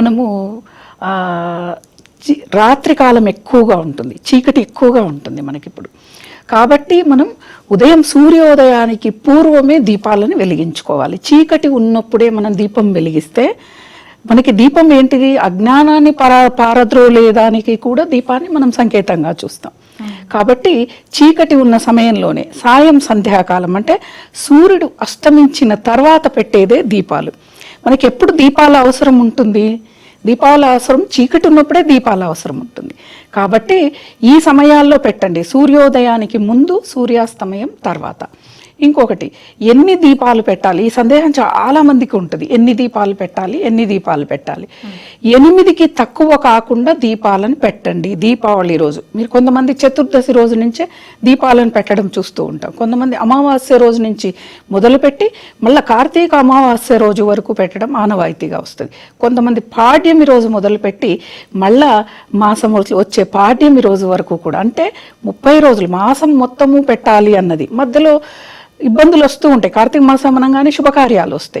మనము ఆ, చి- రాత్రి కాలం ఎక్కువగా ఉంటుంది చీకటి ఎక్కువగా ఉంటుంది మనకిప్పుడు. కాబట్టి మనం ఉదయం సూర్యోదయానికి పూర్వమే దీపాలను వెలిగించుకోవాలి. చీకటి ఉన్నప్పుడే మనం దీపం వెలిగిస్తే మనకి దీపం ఏంటిది? అజ్ఞానాన్ని పర పారద్రోలేదానికి కూడా దీపాన్ని మనం సంకేతంగా చూస్తాం. కాబట్టి చీకటి ఉన్న సమయంలోనే సాయం సంధ్యాకాలం అంటే సూర్యుడు అస్తమించిన తర్వాత పెట్టేదే దీపాలు. మనకి ఎప్పుడు దీపాల అవసరం ఉంటుంది? దీపావళి అవసరం చీకటి ఉన్నప్పుడే దీపాల అవసరం ఉంటుంది. కాబట్టి ఈ సమయాల్లో పెట్టండి. సూర్యోదయానికి ముందు సూర్యాస్తమయం తర్వాత. ఇంకొకటి ఎన్ని దీపాలు పెట్టాలి? ఈ సందేహం చాలా మందికి ఉంటుంది. ఎన్ని దీపాలు పెట్టాలి? ఎన్ని దీపాలు పెట్టాలి? ఎనిమిదికి తక్కువ కాకుండా దీపాలను పెట్టండి. దీపావళి రోజు. మీరు కొంతమంది చతుర్దశి రోజు నుంచే దీపాలను పెట్టడం చూస్తూ ఉంటాం. కొంతమంది అమావాస్య రోజు నుంచి మొదలుపెట్టి మళ్ళీ కార్తీక అమావాస్య రోజు వరకు పెట్టడం ఆనవాయితీగా వస్తుంది. కొంతమంది పాడ్యమి రోజు మొదలుపెట్టి మళ్ళా మాసం వచ్చే పాడ్యమి రోజు వరకు కూడా అంటే ముప్పై రోజులు మాసం మొత్తము పెట్టాలి అన్నది. మధ్యలో ఇబ్బందులు వస్తూ ఉంటాయి. కార్తీక మాసం అనగానే శుభకార్యాలు వస్తాయి.